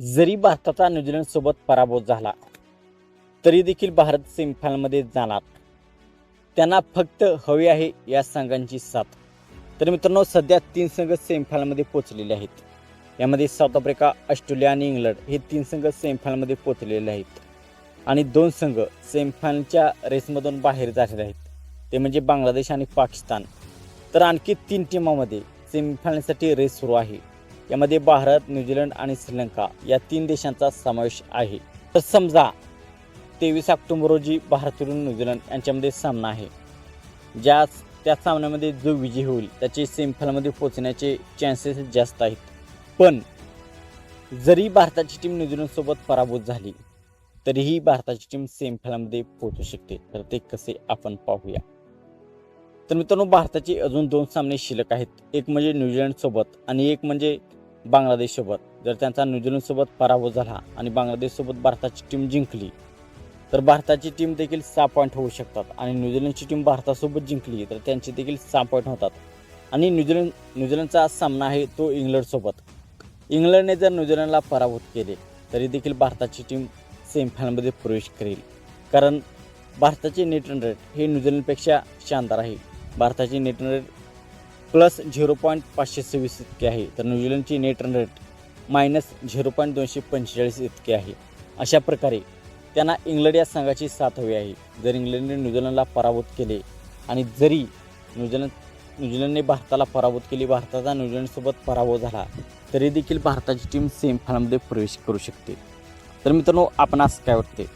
जरी भारताचा न्यूझीलंडसोबत पराभव झाला तरी देखील भारत सेमीफायनलमध्ये जाणार. त्यांना फक्त हवी आहे या संघांची साथ. तर मित्रांनो सध्या तीन संघ सेमीफायनलमध्ये पोहोचलेले आहेत. यामध्ये साऊथ आफ्रिका ऑस्ट्रेलिया आणि इंग्लंड हे तीन संघ सेमीफायनलमध्ये पोहोचलेले आहेत. आणि दोन संघ सेमीफायनलच्या रेसमधून बाहेर झालेले आहेत. ते म्हणजे बांगलादेश आणि पाकिस्तान. तर आणखी तीन टीमामध्ये सेमीफायनलसाठी रेस सुरू आहे. यामध्ये भारत न्यूझीलंड आणि श्रीलंका या तीन देशांचा समावेश आहे. तर समजा तेवीस ऑक्टोबर रोजी भारताकडून न्यूझीलंड यांच्यामध्ये सामना आहे. ज्या त्या सामन्यामध्ये जो विजय होईल त्याचे सेमीफायनलमध्ये पोहोचण्याचे चान्सेस जास्त आहेत. पण जरी भारताची टीम न्यूझीलंडसोबत पराभूत झाली तरीही भारताची टीम सेमीफायनलमध्ये पोहोचू शकते. तर ते कसे आपण पाहूया. तर मित्रांनो भारताचे अजून दोन सामने शिल्लक आहेत. एक म्हणजे न्यूझीलंडसोबत आणि एक म्हणजे बांगलादेशसोबत. जर त्यांचा न्यूझीलंडसोबत पराभव झाला आणि बांगलादेशसोबत भारताची टीम जिंकली तर भारताची टीम देखील सहा पॉईंट होऊ शकतात. आणि न्यूझीलंडची टीम भारतासोबत जिंकली तर त्यांची देखील सहा पॉईंट होतात. आणि न्यूझीलंड न्यूझीलंडचा आज सामना आहे तो इंग्लंडसोबत. इंग्लंडने जर न्यूझीलंडला पराभूत केले तरी देखील भारताची टीम सेमीफायनलमध्ये प्रवेश करेल. कारण भारताचे नेट रन रेट हे न्यूझीलंडपेक्षा शानदार आहे. भारताचे net run rate plus zero point पाचशे सव्वीस इतके आहे. तर न्यूझीलंडची net run rate minus zero point दोनशे पंचेचाळीस इतके आहे. अशा प्रकारे त्यांना इंग्लंड या संघाची साथ हवी आहे. जर इंग्लंडने न्यूझीलंडला पराभूत केले आणि जरी न्यूझीलंड न्यूझीलंडने भारताला पराभूत केली भारताचा न्यूझीलंडसोबत पराभव झाला तरी देखील भारताची टीम सेमीफायनलमध्ये प्रवेश करू शकते. तर मित्रांनो आपण काय वाटते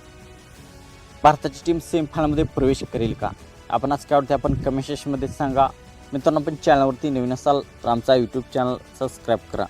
भारताची टीम सेमीफायनलमध्ये प्रवेश करेल का? आपण काय वाटते आपण कमेंट सेक्शनमध्ये सांगा. मित्रांनो पण चॅनलवरती नवीन असाल तर आमचा यूट्यूब चॅनल सबस्क्राईब करा.